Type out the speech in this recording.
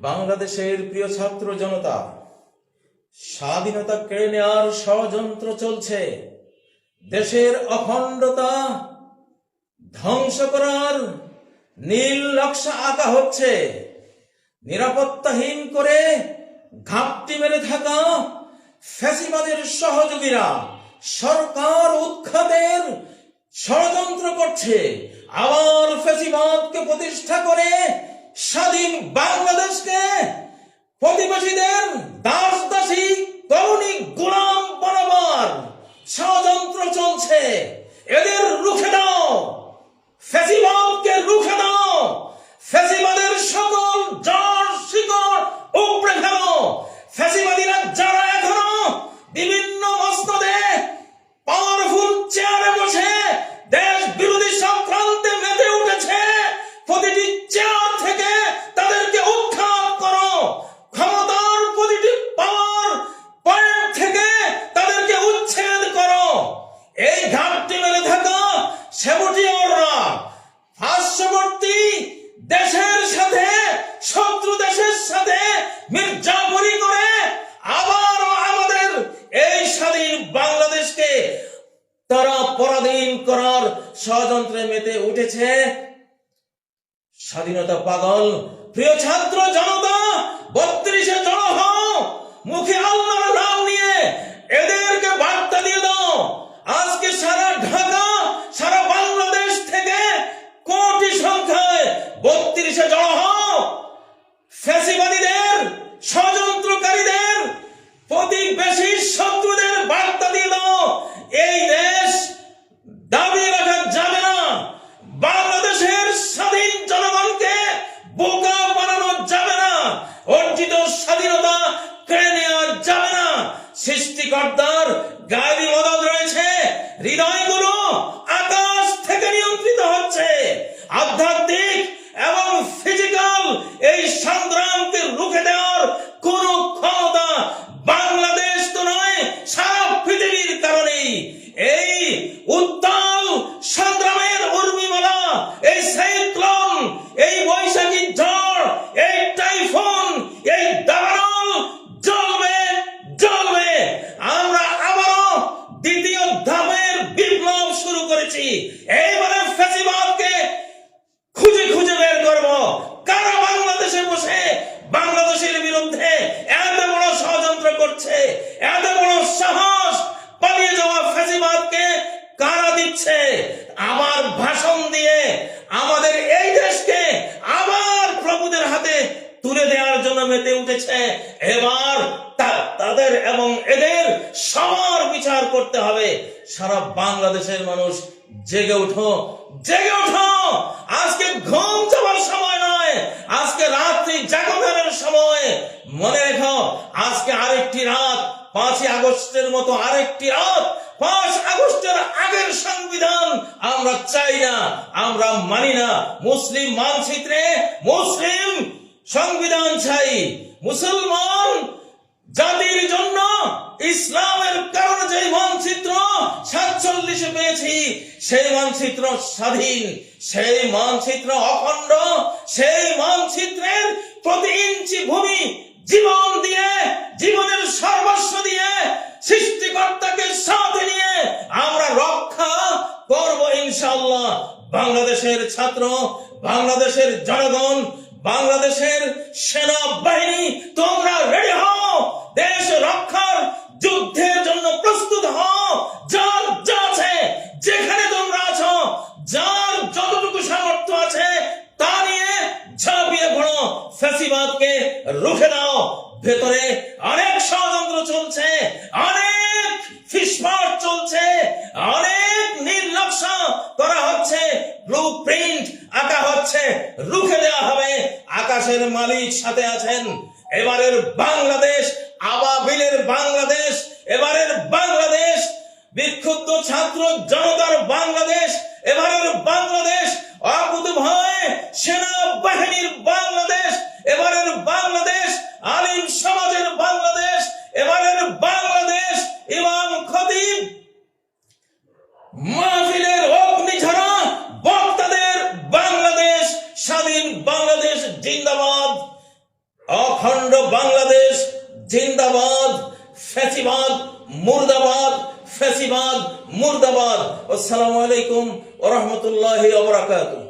বাংলাদেশের প্রিয় ছাত্র জনতা, স্বাধীনতা কেড়ে নেওয়ার ষড়যন্ত্র চলছে। দেশের অখণ্ডতা ধ্বংস করার নীল নকশা আঁকা হচ্ছে। নিরাপত্তাহীন করে ঘাপটি মেরে থাকা ফ্যাসিবাদের সহযোগীরা, সরকার উৎখাতের ষড়যন্ত্র করছে আবার ফ্যাসিবাদকে প্রতিষ্ঠা করে স্বাধীন বাংলাদেশকে প্রতিবেশীদের দাস দাসী পরাধীন করার ষড়যন্ত্রে মেতে উঠেছে স্বাধীনতা পাগল। প্রিয় ছাত্র জনতা, বত্রিশে জড়ো হও মুখে আল্লাহর নাম নিয়ে এদেরকে বার্তা দিয়ে দাও আজকে সারা ঢাকা সারা বাংলাদেশ থেকে কোটি সংখ্যায় বত্রিশে জড়ো হও ফ্যাসিবাদীদের ষড়যন্ত্রকারীদের প্রতিবেশী শত্রুদের বার্তা দিয়ে দাও এই দেশ দাবি রাখা যাবে না বাংলাদেশের স্বাধীন জনগণকে বোকা বানানো যাবে না অর্জিত স্বাধীনতা কেড়ে নেওয়া যাবে না সৃষ্টিকর্তার গায়েবী মদত রয়েছে। হৃদয়গুলো আকাশ থেকে নিয়ন্ত্রিত হচ্ছে। আধ্যাত্মিক এবং ফিজিক্যাল এই সংগ্রামকে রুখে দেওয়ার কোন ক্ষমতা বাংলাদেশ তো নয়, সারা পৃথিবীর কারণেই। এই উত্তাল দিচ্ছে। আবার ভাষণ দিয়ে আমাদের এই দেশকে আবার প্রভুদের হাতে তুলে দেওয়ার জন্য মেতে উঠেছে। এবার তাদের এবং এদের সবার বিচার করতে হবে। সারা বাংলাদেশের মানুষ জেগে উঠো জেগে উঠো আজকে ঘুম যাবার সময় নয়, আজকে রাত্রি জাগরণের সময়। মনে রেখো, আজকে আরেকটি রাত, পাঁচই আগস্টের মতো আরেকটি রাত, পাঁচ আগস্টের আমরা চাই না, আমরা মানি না। মুসলিম মানচিত্রে মুসলিম সংবিধান চাই। মুসলমান জাতির জন্য ইসলামের কারণে যে মানচিত্র সাতচল্লিশে পেয়েছি, সেই মানচিত্র স্বাধীন, সেই মানচিত্র অখণ্ড, সেই মানচিত্রের প্রতি ইঞ্চি ভূমি জীবন দিয়ে জীবনের সর্বস্ব দিয়ে সৃষ্টিকর্তাকে সাথে নিয়ে আমরা রক্ষা ইনশাল্লাহ বাংলাদেশের ছাত্র, বাংলাদেশের জনগণ, বাংলাদেশের সেনাবাহিনী, তোমরা রেডি হও, দেশ রক্ষার যুদ্ধের জন্য প্রস্তুত হও, যার যা আছে, যেখানে তোমরা আছো, যার যতটুকু সামর্থ্য আছে, তা নিয়ে ঝাঁপিয়ে পড়ো, ফ্যাসিবাদকে রুখে দাও, ভেতরে অনেক ষড়যন্ত্র চলছে অনেক ফিসফাট চলছে অনেক নীল নকশা করা হচ্ছে ব্লু প্রিন্ট আঁকা হচ্ছে রুখে দেওয়া হবে আকাশের মালিক সাথে আছেন। এবারের বাংলাদেশ, আবাবিলের বাংলাদেশ, এবারের বাংলাদেশ, বিক্ষুব্ধ ছাত্র জনতার বাংলাদেশ, এবারের বাংলাদেশ ভয় সেনাবাহিনীর বাংলাদেশ, এবারের বাংলাদেশ, আলিম সমাজের বাংলাদেশ, এবারের বাংলাদেশ, ইমাম খতিব জিন্দাবাদ ফ্যাসিবাদ মুর্দাবাদ ফ্যাসিবাদ মুর্দাবাদ। আসসালামু আলাইকুম ওয়া রাহমাতুল্লাহি ওয়া বারাকাতুহু।